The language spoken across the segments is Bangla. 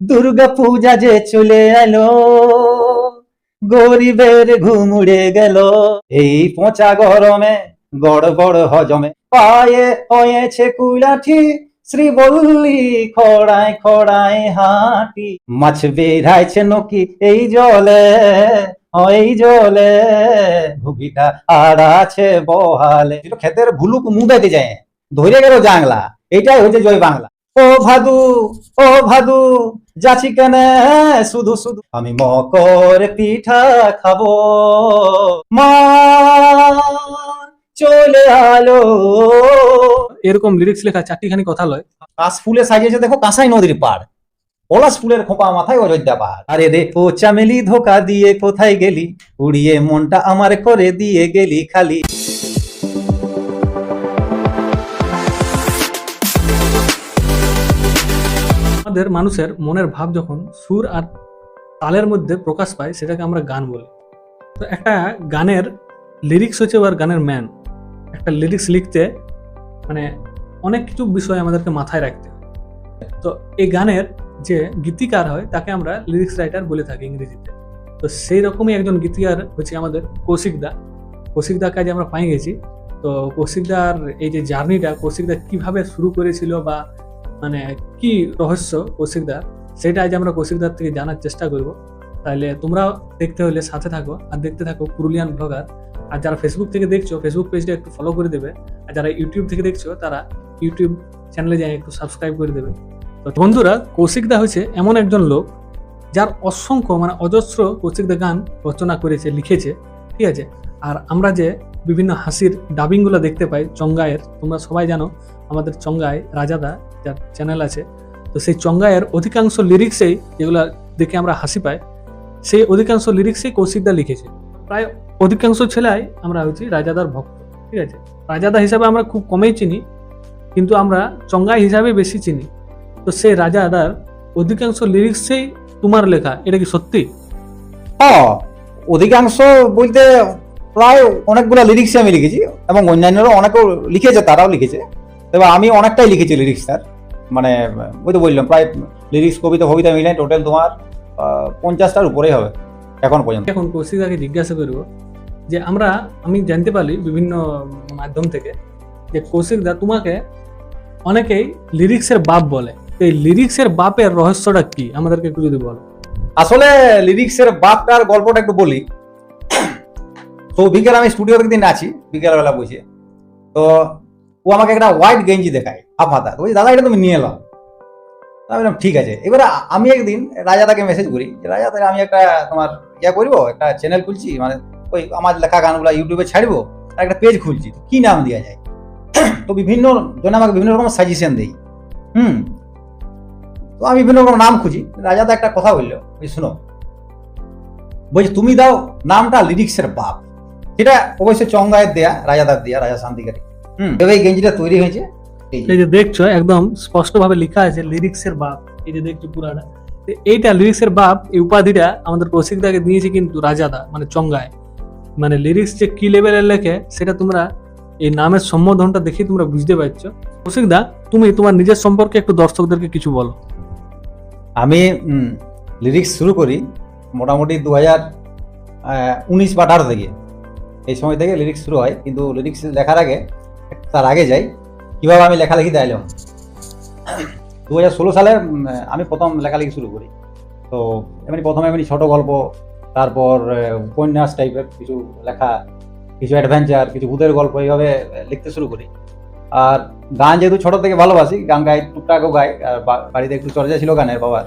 দুর্গা পূজা যে চলে এলো, গরিবের ঘুম উড়ে গেল। এই পচা গরমে, গড়বড় হজমে। পায়ে হয়েছে কুলাঠি শ্রীবল্লী খড়ায় খড়ায় হাঁটি। মাছ বেড়াইছে নকি এই জলে এই জলে। ভুগিটা আর আছে বহালে। ক্ষেতের ভুলুক মুদাইতে যায়। ধরে গেল জাংলা। এইটাই হচ্ছে জয় বাংলা। ও ভাদু ও ভাদু যাচ্ছি কেন? শুধু শুধু। আমি মকর পিঠা খাব। মা চলে আলো। এরকম লিরিক্স লেখা চারটিখানি কথা লয়। কাশ ফুলে সাজিয়েছে দেখো কাঁসাই নদীর পাড়। পলাশ ফুলের খোপা মাথায় অযোধ্যা পাহাড় আরে রে ও চামেলি ধোকা দিয়ে কোথায় গেলি? উড়িয়ে মনটা আমার করে দিয়ে গেলি খালি। আমাদের মানুষের মনের ভাব যখন সুর আর তালের মধ্যে প্রকাশ পায়, সেটাকে আমরা গান বলি। তো একটা গানের লিরিক্স হচ্ছে আর গানের ম্যান একটা লিরিক্স লিখতে মানে অনেক কিছু বিষয় আমাদেরকে মাথায় রাখতে তো এই গানের যে গীতিকার হয়, তাকে আমরা লিরিক্স রাইটার বলে থাকি ইংরেজিতে। তো সেই রকমই একজন গীতিকার হচ্ছে আমাদের কৌশিকদা কৌশিকদার কাজে আমরা পাই গেছি। তো কৌশিকদার এই যে জার্নিটা কৌশিকদা কীভাবে শুরু করেছিল বা মানে কি রহস্য কৌশিকদার সেটা আজ আমরা কৌশিকদার থেকে জানার চেষ্টা করব। তাহলে তোমরাও দেখতে হলে সাথে থাকো আর দেখতে থাকো পুরুলিয়ান ব্লগার। আর যারা ফেসবুক থেকে দেখছ ফেসবুক পেজটা একটু ফলো করে দেবে। আর যারা ইউটিউব থেকে দেখছ, তারা ইউটিউব চ্যানেলে যাই একটু সাবস্ক্রাইব করে দেবে। তো বন্ধুরা কৌশিকদা হচ্ছে এমন একজন লোক, যার অসংখ্য মানে অজস্র কৌশিকদা গান রচনা করেছে, লিখেছে, ঠিক আছে? আর আমরা যে বিভিন্ন হাসির ডাবিংগুলো দেখতে পাই চঙ্গায়ের তোমরা সবাই জানো, আমাদের চঙ্গায় রাজাদা যার চ্যানেল আছে। তো সেই চঙ্গায়ের অধিকাংশ লিরিক্সেই যেগুলো দেখে আমরা হাসি পাই, সেই অধিকাংশ লিরিক্সেই কৌশিকদা লিখেছে। প্রায় অধিকাংশ ছেলেই আমরা হচ্ছি রাজাদার ভক্ত, ঠিক আছে? রাজাদা হিসাবে আমরা খুব কমেই চিনি, কিন্তু আমরা চঙ্গাই হিসাবে বেশি চিনি। তো সেই রাজাদার অধিকাংশ লিরিক্সেই তোমার লেখা, এটা কি সত্যি? অধিকাংশ বলতে প্রায় অনেকগুলো লিরিক্স আমি লিখেছি এবং অন্যান্যরা অনেকেও লিখেছে তারাও লিখেছে। তবে আমি অনেকটাই লিখেছি লিরিক্স তার। মানে ওই তো বললাম প্রায় লিরিক্স কবিতা কবিতা মিলে টোটাল তোমার পঞ্চাশটার উপরেই হবে এখন পর্যন্ত। এখন কৌশিকাকে জিজ্ঞাসা করব যে আমরা আমি জানতে পারি বিভিন্ন মাধ্যম থেকে যে কৌশিকদা তোমাকে অনেকেই লিরিক্সের বাপ বলে। এই লিরিক্সের বাপের রহস্যটা কি? আমাদেরকে একটু যদি বলো। আসলে লিরিক্সের বাপটার গল্পটা একটু বলি। তো বিকেল আমি স্টুডিওতে একদিন আছি, বিকেলবেলা বসে। তো ও আমাকে একটা হোয়াইট গেঞ্জি দেখায় হাফ হাতা তো বলছি, দাদা, এটা তুমি নিয়ে এলাম আমি বললাম, ঠিক আছে। এবারে আমি একদিন রাজাদাকে মেসেজ করি রাজা, তাহলে আমি একটা তোমার ইয়া করব, একটা চ্যানেল খুলছি মানে ওই আমার লেখা গানগুলো ইউটিউবে ছাড়বো, আর একটা পেজ খুলছি। তো কি নাম দেওয়া যায়? তো বিভিন্ন, জন আমাকে বিভিন্ন রকম সাজেশন দেই হুম? তো আমি বিভিন্ন রকম নাম খুঁজি। রাজা রাজাদা একটা কথা বলল শুনো, বলছি, তুমি দাও নামটা লিরিক্সের বাপ। সেটা অবশ্যই চঙ্গায়ের দেয়া রাজাদার দেয়া রাজা শান্তিকারী। হুম। তবে এই গেঞ্জিটা তৈরি হয়েছে এই যে। দেখছ একদম স্পষ্টভাবে লেখা আছে লিরিক্সের বাপ। এই যে দেখছ পুরাটা। এইটা লিরিক্সের বাপ এই উপাধিটা আমাদের কৌশিকদাকে দিয়েছে কিন্তু রাজাদা মানে চঙ্গায় মানে লিরিক্স যে কি লেভেলের লেখে সেটা তোমরা এই নামের সম্বোধনটা দেখে তোমরা বুঝতে পারছ। কৌশিকদা তুমি তোমার নিজের সম্পর্কে একটু দর্শকদেরকে কিছু বলো। আমি লিরিক্স শুরু করি মোটামুটি দু হাজার উনিশ বা আঠারো থেকে। এই সময় থেকে লিরিক্স শুরু হয়, কিন্তু লিরিক্স লেখার আগে, তার আগে যাই। কীভাবে আমি লেখালেখি দিলাম দু হাজার ষোলো সালে আমি প্রথম লেখালেখি শুরু করি। তো এমনি প্রথমে এমনি ছোট গল্প, তারপর উপন্যাস টাইপের কিছু লেখা, কিছু অ্যাডভেঞ্চার কিছু ভূতের গল্প, এইভাবে লিখতে শুরু করি। আর গান যেহেতু ছোট থেকে ভালোবাসি, গান গাই, টুকটাকও গাই, আর বাড়িতে একটু চর্চা ছিল গানের বাবার।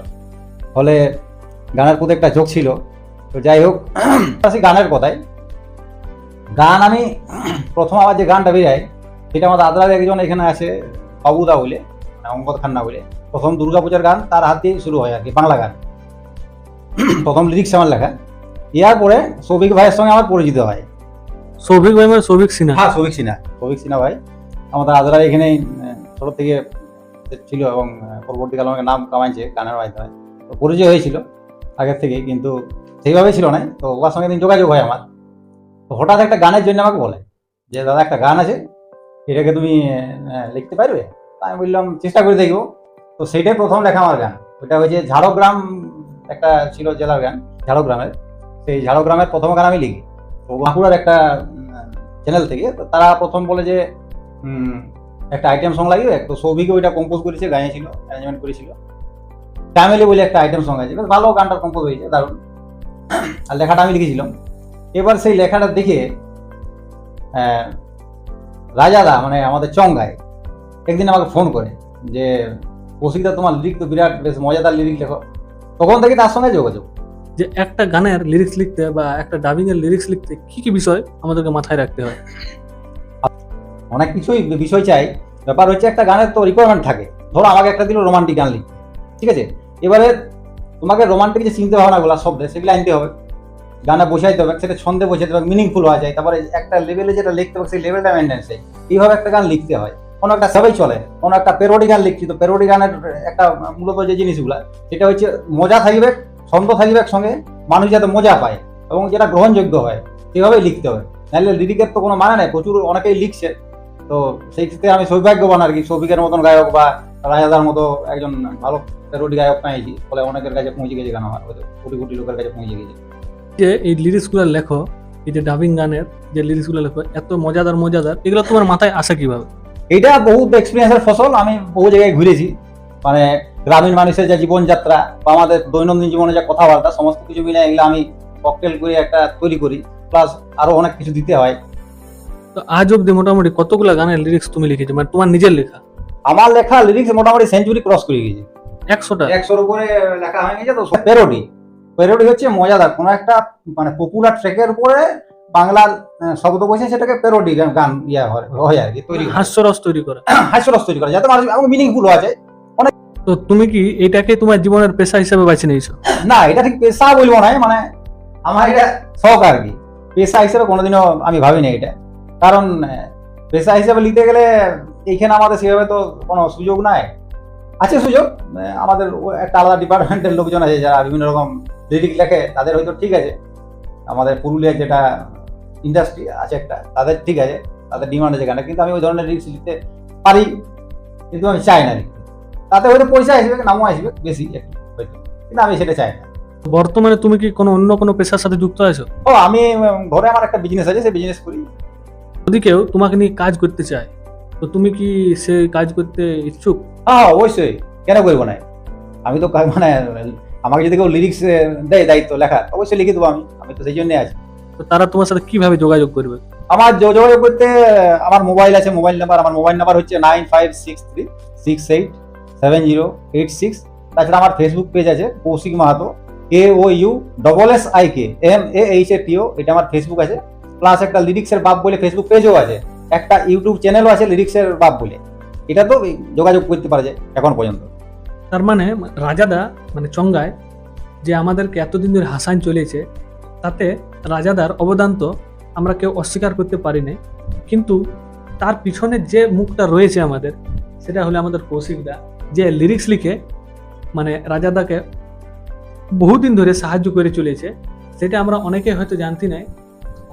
ফলে গানের প্রতি একটা ঝোঁক ছিল। তো যাই হোক, আসি গানের কথায়। গান আমি প্রথম আমার যে গানটা বেরাই সেটা আমার দাদার একজন এখানে আছে বাবুদা বলে অঙ্কদ খান্না বলে। প্রথম দুর্গাপূজার গান তার হাত দিয়েই শুরু হয় আর কি বাংলা গান। প্রথম লিরিক্স আমার লেখা। ইয়ার পরে সৌভিক ভাইয়ের সঙ্গে আমার পরিচিত হয়। সৌভিক ভাই মানে সৌভিক সিনহা? হ্যাঁ সৌভিক সিনহা। সৌভিক সিনহা ভাই। আমাদের আদরা এখানে ছোট থেকে ছিল এবং পরবর্তীকালে আমাকে নাম কামাইছে গানের মাধ্যমে। তো পরিচয় হয়েছিল আগের থেকে কিন্তু সেইভাবে ছিল না। তো ওর সঙ্গে দিন যোগাযোগ হয় আমার। হঠাৎ একটা গানের জন্য আমাকে বলে যে, দাদা, একটা গান আছে, এটাকে তুমি লিখতে পারবে? আমি বললাম, চেষ্টা করে দেখব। তো সেইটাই প্রথম লেখা আমার গান। ওইটা হয়েছে ঝাড়গ্রাম, একটা ছিল জেলার গান, ঝাড়গ্রামের। সেই ঝাড়গ্রামের প্রথম গান আমি লিখি। তো বাঁকুড়ার একটা চ্যানেল থেকে। তো তারা প্রথম বলে যে একটা আইটেম সং লাগবে। তো সৌভিকে ওইটা কম্পোজ করেছে গাইছিল অ্যারেঞ্জমেন্ট করেছিল। ফ্যামিলি বলে একটা আইটেম সং আছে। ভালো গানটা কম্পোজ হয়েছে, দারুণ। আর লেখাটা আমি লিখেছিলাম। এবার সেই লেখাটা দেখে রাজাদা মানে আমাদের চঙ্গায় একদিন আমাকে ফোন করে যে কৌশিকদা তোমার লিরিক তো বিরাট বেশ মজাদার লিরিক লেখো। তখন থেকে তার সঙ্গে যোগাযোগ। যে একটা গানের লিরিক্স লিখতে বা একটা ডাবিং এর লিরিক্স লিখতে কি কি বিষয় আমাদেরকে মাথায় রাখতে হয়? অনেক কিছুই বিষয় চাই। ব্যাপার হচ্ছে একটা গানের তো রিকোয়ারমেন্ট থাকে। ধরো আমাকে একটা দিল রোমান্টিক গান লিখতে। ঠিক আছে? এবারে তোমাকে রোমান্টিক যে চিন্তা ভাবনাগুলো শব্দে সেগুলো আনতে হবে। গানে বসাইতে হবে, সেটা ছন্দে বসাইতে হবে মিনিংফুল হওয়া যায়। তারপরে একটা লেভেলে যেটা লিখতে হবে, সেই লেভেলটা মেনটেন চাই এইভাবে একটা গান লিখতে হয়। কোনো একটা সবাই চলে, কোনো একটা পেরোডি গান লিখছি, তো পেরোডি গানের একটা মূলত যে জিনিসগুলা, সেটা হচ্ছে মজা থাকবে, ছন্দ থাকবে একসঙ্গে, মানুষ যাতে মজা পায়, এবং যেটা গ্রহণযোগ্য হয়, সেভাবেই লিখতে হবে। নাহলে লিরিকের তো কোনো মানে নেই, প্রচুর অনেকেই লিখছে। তো সেই ক্ষেত্রে আমি সৌভাগ্যবান আর কি, সৌভিকের মতন গায়ক বা রাজাদার মতো একজন ভালো পেরোডি গায়ক পেয়েছি ফলে অনেকের কাছে পৌঁছে গেছে গান আমার কোটি কোটি লোকের কাছে পৌঁছে গেছে। যে এই লিরিক্সগুলো লেখো এই যে ডাবিং গানের যে লিরিক্সগুলো লেখো এত মজাদার মজাদার এগুলো তোমার মাথায় আসে কীভাবে? এটা বহুত এক্সপিরিয়েন্সের ফসল আমি বহু জায়গায় ঘুরেছি। মানে গ্রামীণ মানুষের যে জীবনযাত্রা বা আমাদের দৈনন্দিন জীবনে যে কথাবার্তা সমস্ত কিছু মিলে এগুলো আমি ককটেল করে একটা তৈরি করি প্লাস আরও অনেক কিছু দিতে হয়। তো আজ অব্দি মোটামুটি কতগুলো গানের লিরিক্স তুমি লিখেছো? মানে তোমার নিজের লেখা? আমার লেখা লিরিক্স মোটামুটি সেঞ্চুরি ক্রস করে গেছে। একশোটা? একশোর উপরে লেখা হয়ে গেছে তো প্যারোডি প্যারোডি হচ্ছে মজাদার। কোনো একটা মানে পপুলার ট্রেকের উপরে বাংলার শব্দ বসে সেটাকে পেরোডি গান ইয়া হয় আর কি তৈরি। হাস্যরস তৈরি করে। হাস্যরস তৈরি করে যাতে মানুষ মিনিংফুল আছে। তো তুমি কি এটাকে তোমার জীবনের পেশা হিসেবে বেছে নিয়েছো? না এটা ঠিক পেশা বলব না মানে আমার এটা শখ আর কি। পেশা হিসেবে কোনোদিনও আমি ভাবিনি এটা। কারণ পেশা হিসেবে নিতে গেলে এইখানে আমাদের সেভাবে তো কোনো সুযোগ নাই। আছে সুযোগ আমাদের একটা আলাদা ডিপার্টমেন্টের লোকজন আছে যারা বিভিন্ন রকম লিরিক লেখে তাদের হয়তো ঠিক আছে। আমাদের পুরুলিয়ার যেটা ইন্ডাস্ট্রি আছে একটা তাদের ঠিক আছে তাদের ডিমান্ড আছে কিন্তু আমি ওই ধরনের রিক্স লিখতে পারি কিন্তু আমি চাই না তাতে হয়তো পয়সা আসবে নামও আসবে বেশি হয়তো। কিন্তু আমি সেটা চাই না। বর্তমানে তুমি কি কোনো অন্য কোনো পেশার সাথে যুক্ত আছো? ও আমি ঘরে আমার একটা বিজনেস আছে সেই বিজনেস করি। যদি কেউ তোমাকে নিয়ে কাজ করতে চায় তো তুমি কি সে কাজ করতে ইচ্ছুক? হ্যাঁ অবশ্যই। কেন করব না? আমি তো মানে আমাকে যদি কেউ লিরিক্স দেয় দায়িত্ব লেখা অবশ্যই লিখে দেবো আমি। আমি তো সেই জন্যই আছি। তো তারা তোমার সাথে কীভাবে যোগাযোগ করবে? আমার যোগাযোগ করতে আমার মোবাইল আছে মোবাইল নাম্বার আমার মোবাইল নাম্বার হচ্ছে nine five six three six eight seven zero eight six তাছাড়া আমার ফেসবুক পেজ আছে Koushik Mahato K O U double S I K M A H A T O এটা আমার ফেসবুক আছে। প্লাস একটা লিরিক্সের বাপ বলে ফেসবুক পেজও আছে। একটা ইউটিউব চ্যানেলও আছে লিরিক্সের বাপ বলে। এটা তো যোগাযোগ করতে পারা যায় এখন পর্যন্ত। তার মানে রাজাদা মানে চঙ্গায়, যে আমাদেরকে এতদিন ধরে হাসান চলেছে তাতে রাজাদার অবদান তো আমরা কেউ অস্বীকার করতে পারি না কিন্তু তার পিছনে যে মুখটা রয়েছে আমাদের, সেটা হলো আমাদের কৌশিকদা যে লিরিক্স লিখে মানে রাজাদাকে বহুদিন ধরে সাহায্য করে চলেছে, সেটা আমরা অনেকে হয়তো জানতি নাই।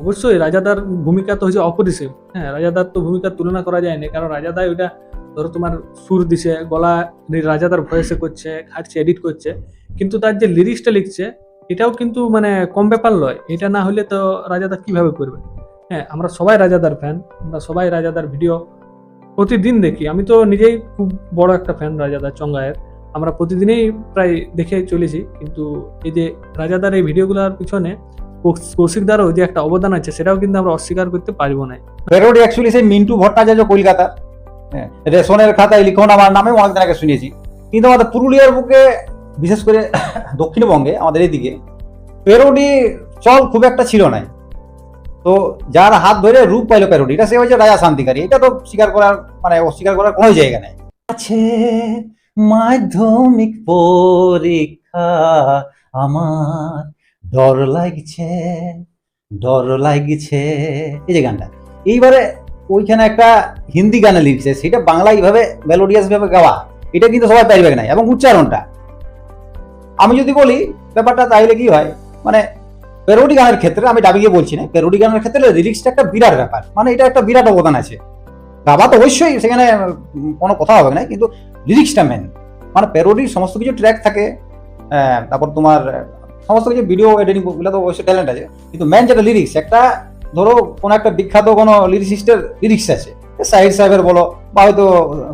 অবশ্যই রাজাদার ভূমিকা তো হচ্ছে অপরিসীম হ্যাঁ রাজাদার তো ভূমিকার তুলনা করা যায় না কারণ রাজাদা ওইটা ধরো তোমার সুর দিছে, গলা নি- রাজাদার ভয়েসে করছে, খাটছে এডিট করছে, কিন্তু তার যে লিরিক্সটা লিখছে, এটাও কিন্তু মানে কম ব্যাপার নয় এটা না হলে তো রাজাদা কীভাবে করবে? হ্যাঁ আমরা সবাই রাজাদার ফ্যান আমরা সবাই রাজাদার ভিডিও প্রতিদিন দেখি। আমি তো নিজেই খুব বড় একটা ফ্যান রাজাদার চঙ্গায়ের। আমরা প্রতিদিনই প্রায় দেখে চলেছি, কিন্তু এই যে রাজাদার এই ভিডিওগুলোর পিছনে কৌশ- কৌশিকদারও যে একটা অবদান আছে, সেটাও কিন্তু আমরা অস্বীকার করতে পারব না প্যারোডি অ্যাকচুয়ালি সেই মিন্টু ভট্টাচার্য কলকাতা। হ্যাঁ রেশনের খাতায় লিখন আমার নামে অনেকদিন আগে শুনেছি কিন্তু আমাদের পুরুলিয়ার বুকে, বিশেষ করে দক্ষিণবঙ্গে, আমাদের এদিকে প্যারোডি চল খুব একটা ছিল না। তো যার হাত ধরে রূপ পাইলো প্যারোডি এটা সে হচ্ছে রাজা শান্তিকারী। এটা তো স্বীকার করার মানে অস্বীকার করার কোনো জায়গা নেই। আছে মাধ্যমিক পরীক্ষা, আমার ডর লাগছে ডর লাগছে। এই যে গানটা, এইবারে ওইখানে একটা হিন্দি গানে লিখছে সেটা বাংলা এইভাবে মেলোডিয়াস ভাবে গাওয়া, এটা কিন্তু সবাই পারবে না এবং উচ্চারণটা। আমি যদি বলি, ব্যাপারটা তাইলে কি হয় মানে পেরোডি গানের ক্ষেত্রে, আমি ডাবিয়ে বলছি না পেরোডি গানের ক্ষেত্রে লিরিক্সটা একটা বিরাট ব্যাপার মানে এটা একটা বিরাট অবদান আছে। গাওয়া তো অবশ্যই, সেখানে কোনো কথা হবে না, কিন্তু লিরিক্সটা মেন মানে প্যারোডির সমস্ত কিছু ট্র্যাক থাকে তারপর তোমার, সমস্ত কিছু ভিডিও এডিটিংগুলো তো অবশ্যই ট্যালেন্ট আছে, কিন্তু মেন যেটা লিরিক্স একটা ধরো কোনো একটা বিখ্যাত কোনো লিরিসিস্টের লিরিক্স আছে। সাহিদ সাহেবের বলো বা হয়তো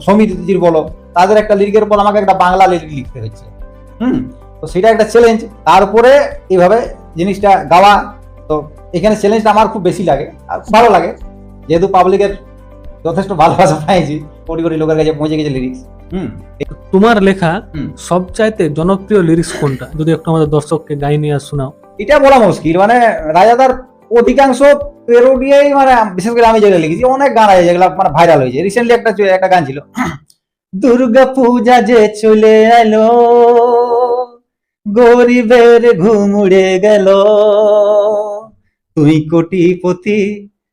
সমিতির বলো তাদের একটা লিরিকের উপর আমাকে একটা বাংলা লিরিক লিখতে হচ্ছে হুম? তো সেটা একটা চ্যালেঞ্জ তারপরে এইভাবে জিনিসটা গাওয়া। তো এখানে চ্যালেঞ্জটা আমার খুব বেশি লাগে আর ভালো লাগে। যেহেতু পাবলিকের যথেষ্ট ভালোবাসা পাইছি কোটি কোটি লোকের কাছে পৌঁছে গেছে লিরিক্স হুম? তোমার লেখা। সবচাইতে জনপ্রিয় লিরিক্স কোনটা? যদি একটু আমাদের দর্শককে গাই নিয়ে শোনাও। এটা বলা মুশকিল। মানে রাজাদার অধিকাংশ পেরোডিয়াই মানে বিশেষ করে আমি যেগুলো লিখেছি, অনেক গান আছে যেগুলো মানে ভাইরাল হয়েছে। রিসেন্টলি একটা একটা গান ছিল। দুর্গা পূজা যে চলে এলো, গরিবের ঘুম উড়ে গেল। তুই কোটিপতি,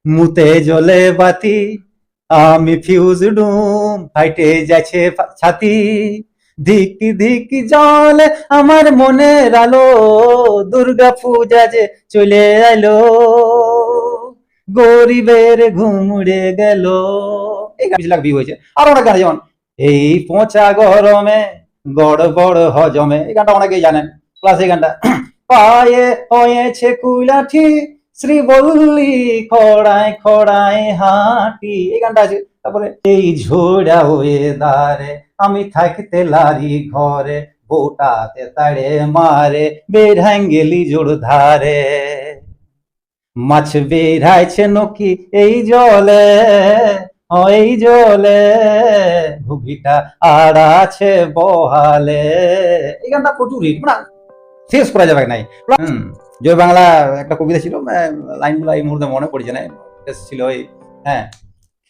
মুতে জলে বাতি, আমি ফিউজ ডুম ফাইটে যাচ্ছে ছাতি। ধিকি ধিকি জল আমার মনের আলো, দুর্গা পূজা যে চলে এলো গরিবের ঘুম উড়ে গেল। এই গান ভিউ হয়েছে। আর অনেক গান যেমন, এই পচা গরমে গড়বড় হজমে। এই গানটা অনেকেই জানেন। প্লাস এই গানটা, পায়ে হয়েছে কুলাঠি শ্রী বল্লি খড়ায় খড়ায় হাঁটি। এই গানটা আছে। তারপরে, এই ঝোড়া হয়ে দাঁড়ে আমি থাকতে লারি ঘরে, বোটাতে তাড়ে মারে, বেঢাঙ্গেলি জোড় ধারে মাছ বেড়াইছে নকি এই জলে এই জলে, ভুগিটা আর আছে বহালে। এই গানটা প্রচুর মানে শেষ করা যাবে নাই। জয় বাংলা একটা কবিতা ছিল লাইনগুলো এই মুহূর্তে মনে পড়ছে না ছিল ওই হ্যাঁ।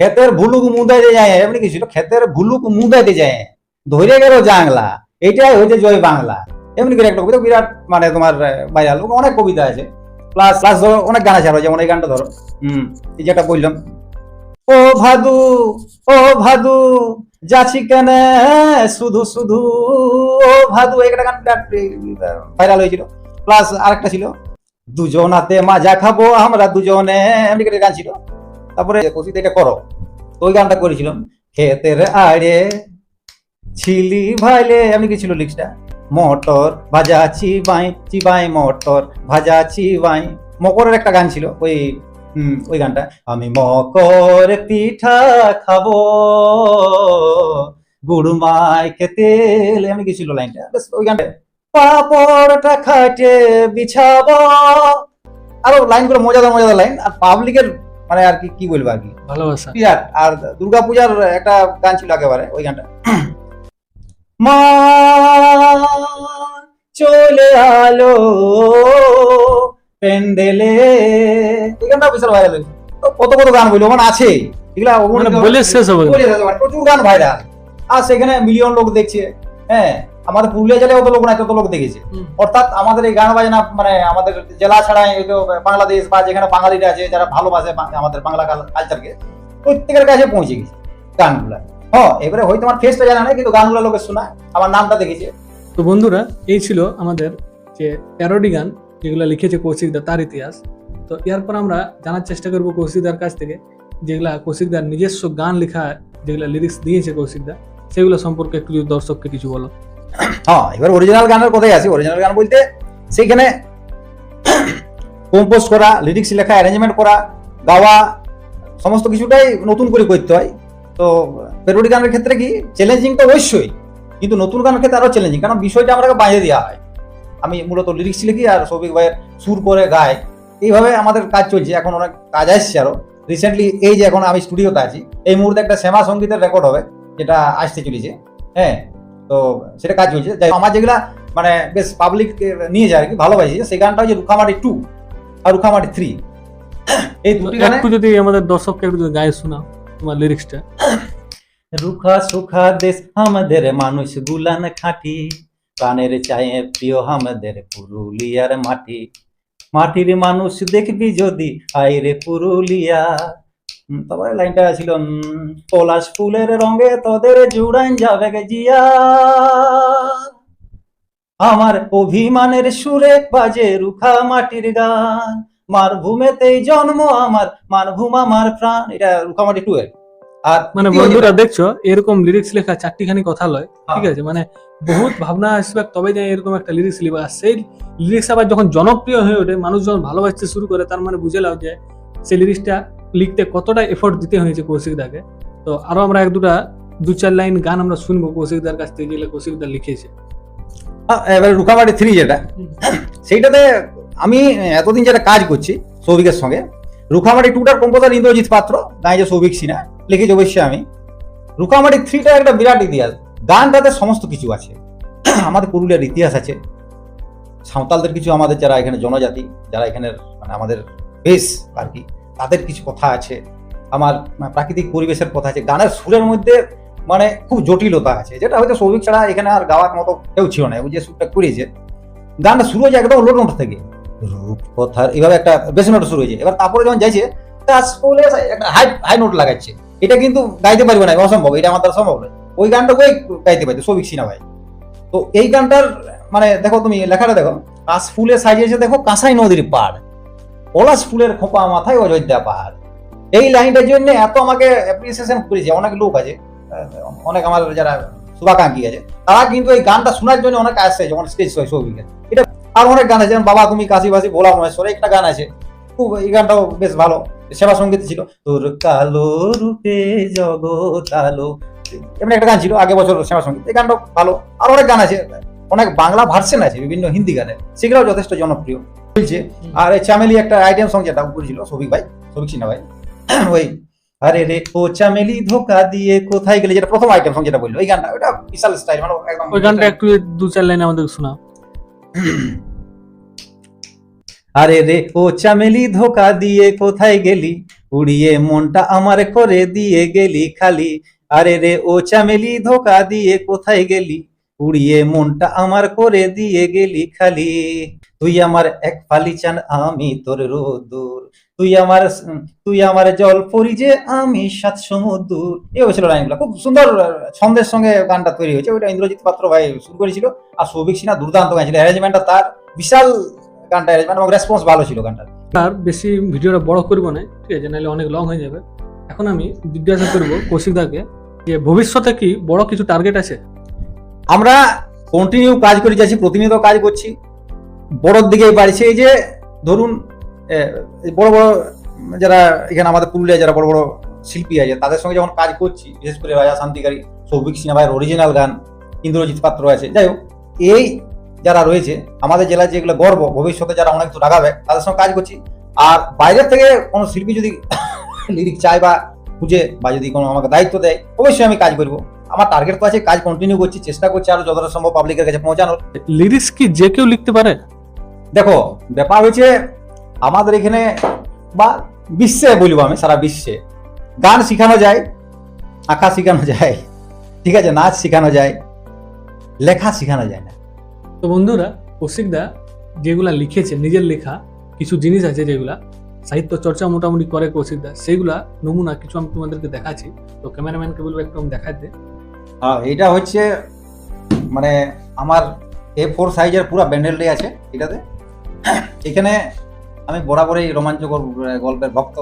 ক্ষেতের ভুলুক মুদাইতে যায়, এমনি কি ছিল? ক্ষেতের ভুলুক মুদাইতে যায়, ধরে গেল জাংলা, এটাই হয়েছে জয় বাংলা। এমনি করে একটা কবিতা, বিরাট মানে তোমার ভাইরাল অনেক কবিতা আছে। প্লাস প্লাস ধরো, অনেক গান আছে আরও, যেমন এই গানটা ধরো, হুম, এই যেটা বললাম। ও ভাদু ও ভাদু, যাচ্ছি কেন? শুধু শুধু, ও ভাদু একটা গান ভাইরাল হয়েছিল। প্লাস আরেকটা ছিল, দুজনাতে মাজা খাব, আমরা দুজনে এমনি করে গান ছিল। তারপরে এটা করো। তো ওই গানটা করেছিলাম। ক্ষেতের আড়ে ছিলি ভাইলে, এমনি কি ছিল লিখটা মটর ভাজা চিবাই চিবাই মটর ভাজা চিবাই। মকরের একটা গান ছিল, ওই ওই গানটা। আমি মকর পিঠা খাব, গুড় মাইকে তেল, এমনি কি ছিল লাইনটা। ওই গানটা। পাপড়টা খাটে বিছাবো। আরও লাইনগুলো মজাদার মজাদার লাইন। আর পাবলিকের মানে আর কি কি বলব আর কি? ভালোবাসা। বিরাট। আর দুর্গাপূজার একটা গান ছিল একেবারে ওই গানটা। মা চলে আলো প্যান্ডেলে। এই গানটা বিশাল ভাইরাল কত কত গান বলল মানে আছে। এগুলা মানে বলে শেষ হবে না। বলে শেষ হবে না। প্রচুর গান ভাইরাল আর সেখানে মিলিয়ন লোক দেখছে। হ্যাঁ। আমাদের পুরুলিয়া জেলায় অত লোক না তত লোক দেখেছে। অর্থাৎ আমাদের এই গান বাজনা মানে আমাদের জেলা ছাড়াই হয়তো বাংলাদেশ বা যেখানে বাঙালিরা আছে যারা ভালোবাসে আমাদের বাংলা কালচারকে প্রত্যেকের কাছে পৌঁছে গেছে গানগুলা। হ্যাঁ এবারে হয়তো আমার ফেসটা জানা নাই কিন্তু গানগুলো লোকে শোনা আমার নামটা দেখেছে। তো বন্ধুরা এই ছিল আমাদের যে প্যারোডি গান যেগুলো লিখেছে কৌশিকদা তার ইতিহাস। তো এরপর আমরা জানার চেষ্টা করব কৌশিকদার কাছ থেকে যেগুলা কৌশিকদার নিজস্ব গান লেখা যেগুলা লিরিক্স দিয়েছে কৌশিকদা সেগুলো সম্পর্কে একটু যদি দর্শককে কিছু বলো। হ্যাঁ এবার অরিজিনাল গানের কথাই আসি। অরিজিনাল গান বলতে সেইখানে কম্পোজ করা লিরিক্স লেখা অ্যারেঞ্জমেন্ট করা, গাওয়া, সমস্ত কিছুটাই নতুন করে করতে হয়। তো পেরোডি গানের ক্ষেত্রে কি চ্যালেঞ্জিং তো অবশ্যই, কিন্তু নতুন গানের ক্ষেত্রে আরও চ্যালেঞ্জিং কারণ বিষয়টা আমাকে বাইরে দেওয়া হয়। আমি মূলত লিরিক্স লিখি আর সৌভিক ভাইয়ের সুর করে গায়। এইভাবে আমাদের কাজ চলছে, এখন অনেক কাজ আসছে আরও রিসেন্টলি এই যে এখন আমি স্টুডিওতে আছি, এই মুহূর্তে একটা শ্যামা সঙ্গীতের রেকর্ড হবে, যেটা আসতে চলেছে। হ্যাঁ তো সেটা কাজ চলছে যাই আমার যেগুলা মানে বেশ পাবলিক নিয়ে যায় আর কি ভালোবাসি। সেই গানটা হচ্ছে রুখামাটি টু আর রুখামাটি থ্রি এই দুটি গানে একটু যদি আমাদের দর্শককে একটু গায়ে শোনাও তোমার লিরিক্সটা রুখা সুখা দেশ আমাদের মানুষ গুলান খাটি প্রাণের চায়ে প্রিয় আমাদের পুরুলিয়ার মাটি। মাটির মানুষ দেখবি যদি আইরে পুরুলিয়া। তারপরে লাইনটা ছিল পলাশ ফুলের রঙে তোদের জুড়ান যাবে জিয়া। আমার অভিমানের সুরে বাজে রুখা মাটির গান। মারভূমেতেই জন্ম আমার মারভূম আমার প্রাণ। এটা রুখামাটি টু এর। আর মানে বন্ধুরা দেখছ এরকম লিরিক্স লেখা চারটিখানি কথা লয় হ্যাঁ। ঠিক আছে? মানে বহুত ভাবনা আসবে তবে যাই এরকম একটা লিরিক্স আর সেই লিরিক্স আবার যখন জনপ্রিয় হয়ে ওঠে মানুষ যখন ভালোবাসতে শুরু করে তার মানে বুঝে লাও যে সেই লিরিক্সটা লিখতে কতটা এফোর্ট দিতে হয়েছে কৌশিকদাকে তো আরও আমরা এক দুটা, দু চার লাইন গান আমরা শুনব কৌশিকদার কাছ থেকে যেগুলো কৌশিকদার লিখেছে। এবারে রুকামাটি থ্রি যেটা, সেইটাতে আমি এতদিন যেটা কাজ করছি সৌভিকের সঙ্গে রুখামাটি টুটার কম্পোজার ইন্দ্রজিৎ পাত্র গাইছে সৌভিক সিনহা, লিখেছি অবশ্যই আমি। রুখামাটি থ্রিটা একটা বিরাট ইতিহাস, গানটাতে সমস্ত কিছু আছে, আমাদের পুরুলিয়ার ইতিহাস আছে, সাঁওতালদের কিছু আমাদের যারা এখানে জনজাতি, যারা এখানের মানে আমাদের বেশ আর কি তাদের কিছু কথা আছে, আমার প্রাকৃতিক পরিবেশের কথা আছে, গানের সুরের মধ্যে মানে খুব জটিলতা আছে, যেটা হয়তো সৌভিক ছাড়া এখানে আর গাওয়ার মতো কেউ ছিল না, ও যে সুরটা করেছে গানটা শুরু হয়েছে একদম লোড নোট থেকে। রূপ কথার এভাবে একটা বেশি নোট শুরু হয়েছে, এবার তারপরে যখন যাইছে টাচ ফুলে একটা হাই হাই নোট লাগাচ্ছে, এটা কিন্তু গাইতে পারবে না অসম্ভব, এটা আমার দ্বারা সম্ভব নয়। ওই গানটা ওই গাইতে পারছে সৌভিক সিনহা ভাই। তো এই গানটার মানে দেখো তুমি লেখাটা দেখো কাশ ফুলে সাজিয়েছে দেখো কাঁসাই নদীর পাড়। পলাশ ফুলের খোপা মাথায় অযোধ্যা পাহাড়। এই লাইনটার জন্য এত আমাকে অ্যাপ্রিসিয়েশন করেছে, অনেক লোক আছে অনেক আমার যারা শুভাকাঙ্ক্ষী আছে, তারা কিন্তু এই গানটা শোনার জন্য অনেক আসছে যখন স্টেজ হয় সৌভিকের এটা আর অনেক গান আছে, যেমন বাবা তুমি কাশি বাসি ভোলা মহেশ্বর একটা গান আছে। খুব এই গানটাও বেশ ভালো, সেবা সংগীত ছিল। তোর কালো রূপে জগৎ আলো, এমনি একটা গান ছিল আগে বছর সেবা সংগীত। এই গানটাও ভালো। আর অনেক গান আছে, অনেক বাংলা ভার্সেন আছে, বিভিন্ন হিন্দি গানের। সেগুলোও যথেষ্ট জনপ্রিয়। বলছে আর এই চামেলি একটা আইটেম সং যেটা করেছিল সৌভিক ভাই সৌভিক সিনহা ভাই ওই আরে রে ও চামেলি ধোকা দিয়ে কোথায় গেলে? যেটা প্রথম আইটেম সং যেটা বলল ওই গানটা ওটা বিশাল স্টাইল মানে একদম ওই গানটা একটু দু চার লাইন আমাদের শোনা। আরে রে ও চামেলি ধোকা দিয়ে কোথায় গেলি? উড়িয়ে মনটা আমার করে দিয়ে গেলি খালি। আরে রে ও চামেলি ধোকা দিয়ে কোথায় গেলি? উড়িয়ে মনটা আমার করে দিয়ে গেলি খালি। তুই আমার এক ফালি চান, আমি তোর রোদুর। তুই আমার তুই আমার জল পরি যে আমি সাত সমুদ্র এই হয়েছিল লাইনগুলো। খুব সুন্দর ছন্দের সঙ্গে গানটা তৈরি হয়েছে। ওইটা ইন্দ্রজিৎ পাত্র ভাই শুরু করেছিল। আর সৌভিক সিনহা দুর্দান্ত গাইছিল অ্যারেঞ্জমেন্টটা তার বিশাল গানটা অ্যারেঞ্জমেন্ট এবং রেসপন্স ভালো ছিল গানটা আর বেশি ভিডিওটা বড় করব না, ঠিক আছে? নাহলে অনেক লং হয়ে যাবে। এখন আমি জিজ্ঞাসা করব কৌশিকদাকে যে ভবিষ্যতে কি বড় কিছু টার্গেট আছে? আমরা কন্টিনিউ কাজ করে যাচ্ছি, প্রতিনিয়ত কাজ করছি। বড়োর দিকেই বাড়ছে এই যে ধরুন বড় বড় যারা এখানে আমাদের পুরুলিয়া যারা বড় বড় শিল্পী আছে, তাদের সঙ্গে যখন কাজ করছি, বিশেষ করে রাজা শান্তিকারী, সৌভিক ভাইয়ের অরিজিনাল গান, ইন্দ্রজিৎ পাত্র আছে, যাই হোক, এই যারা রয়েছে, আমাদের জেলায় যেগুলো গর্ব, ভবিষ্যতে যারা অনেক কিছু লাগাবে তাদের সঙ্গে কাজ করছি। আর বাইরের থেকে কোনো শিল্পী যদি লিরিক চায় বা খুঁজে, বা যদি কোনো আমাকে দায়িত্ব দেয়, অবশ্যই আমি কাজ করব। আমার টার্গেট তো আছে কাজ কন্টিনিউ করছি চেষ্টা করছি আরও যতটা সম্ভব পাবলিকের কাছে পৌঁছানোর। লিরিক্স কি যে কেউ লিখতে পারে? দেখো ব্যাপার হয়েছে আমাদের এখানে বা বিশ্বে বলব আমি সারা বিশ্বে। গান শেখানো যায় আঁকা শেখানো যায় ঠিক আছে নাচ শেখানো যায় লেখা শেখানো যায় না। তো বন্ধুরা কৌশিকদা যেগুলা লিখেছে নিজের লেখা কিছু জিনিস আছে যেগুলা সাহিত্য চর্চা মোটামুটি করে কৌশিকদা সেইগুলা নমুনা কিছু আমি তোমাদেরকে দেখাচ্ছি। তো ক্যামেরাম্যানকে বলব একটু আমি দেখাতে। হ্যাঁ এটা হচ্ছে মানে আমার এ ফোর সাইজের পুরো ব্যান্ডেলটাই আছে এটাতে। এখানে আমি বরাবরই রোমাঞ্চকর গল্পের ভক্ত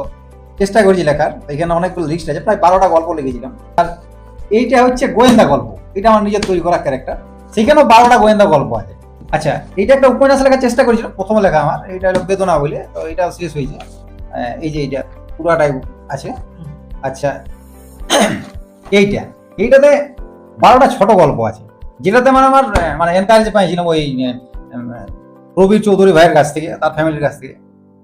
চেষ্টা করেছি লেখার। এখানে অনেকগুলো লিস্ট আছে, প্রায় বারোটা গল্প লিখেছিলাম। আর এইটা হচ্ছে গোয়েন্দা গল্প। এটা আমার নিজের তৈরি করা ক্যারেক্টার সেখানেও বারোটা গোয়েন্দা গল্প আছে। আচ্ছা এইটা একটা উপন্যাস লেখার চেষ্টা করেছিলাম প্রথম লেখা আমার। এটা হলো বেদনা বলে তো এটা শেষ হয়েছে। এই যে এইটা, পুরাটাই আছে। আচ্ছা এইটা। এইটাতে বারোটা ছোট গল্প আছে যেটাতে মানে আমার মানে এনকারেজ পাইছিলাম ওই আহ, প্রবীর চৌধুরী ভাইয়ের কাছ থেকে তার ফ্যামিলির কাছ থেকে।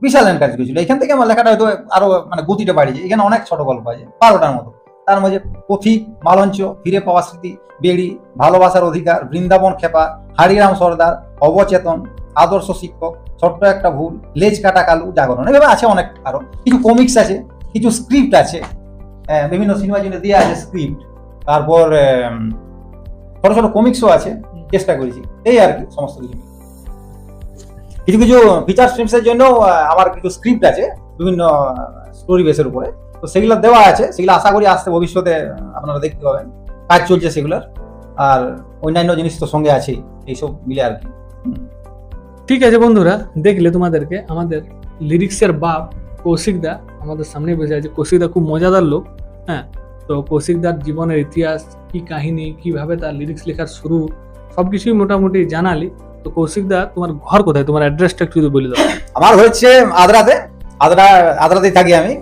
বিশাল এনকারেজ করেছিল। এখান থেকে আমার লেখাটা হয়তো আরও মানে গতিটা বাড়িয়েছে এখানে অনেক ছোট গল্প আছে বারোটার মতো। তার মধ্যে পথিক মালঞ্চ ফিরে পাওয়া স্মৃতি বেড়ি ভালোবাসার অধিকার বৃন্দাবন খেপা হারিরাম সর্দার অবচেতন আদর্শ শিক্ষক ছোট্ট একটা ভুল লেজ কাটা কালু জাগরণ। এভাবে আছে অনেক আরও। কিছু কমিক্স আছে কিছু স্ক্রিপ্ট আছে বিভিন্ন সিনেমার জন্য দেওয়া আছে স্ক্রিপ্ট তারপর ছোট ছোট কমিক্সও আছে, চেষ্টা করেছি। এই আর কি, সমস্ত কিছু। কিছু কিছু ফিচার স্ট্রিমসের জন্য আমার কিছু স্ক্রিপ্ট আছে, বিভিন্ন স্টোরি বেসের উপরে। তো সেগুলো দেওয়া আছে, সেগুলো আশা করি আসতে ভবিষ্যতে আপনারা দেখতে পাবেন। কাজ চলছে সেগুলোর, আর অন্যান্য জিনিস তো সঙ্গে আছেই এইসব মিলে আর কি। ঠিক আছে বন্ধুরা, দেখলে তোমাদেরকে আমাদের লিরিক্সের বাপ কৌশিকদা আমাদের সামনে বসে আছে। কৌশিকদা খুব মজাদার লোক হ্যাঁ। তো কৌশিকদার জীবনের ইতিহাস কি কাহিনী কীভাবে তার লিরিক্স লেখার শুরু সবকিছুই মোটামুটি জানালি। তো কৌশিকদা তোমার ঘর কোথায়? তোমার অ্যাড্রেসটা একটু যদি বলে দাও। আমার হচ্ছে আদ্রাতে। আদ্রা আদ্রাতেই থাকি আমি।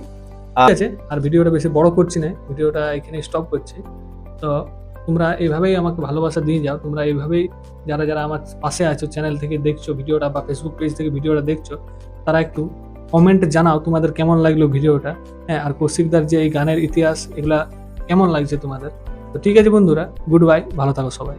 ঠিক আছে আর ভিডিওটা বেশি বড় করছি না ভিডিওটা এখানে স্টপ করছি। তো তোমরা এইভাবেই আমাকে ভালোবাসা দিয়ে যাও। তোমরা এইভাবেই যারা যারা আমার পাশে আছো চ্যানেল থেকে দেখছ ভিডিওটা বা ফেসবুক পেজ থেকে ভিডিওটা দেখছ তারা একটু কমেন্টে জানাও তোমাদের কেমন লাগল ভিডিওটা। হ্যাঁ আর কৌশিকদার যে এই গানের ইতিহাস, এগুলা কেমন লাগছে তোমাদের? তো ঠিক আছে বন্ধুরা গুড বাই ভালো থাকো সবাই।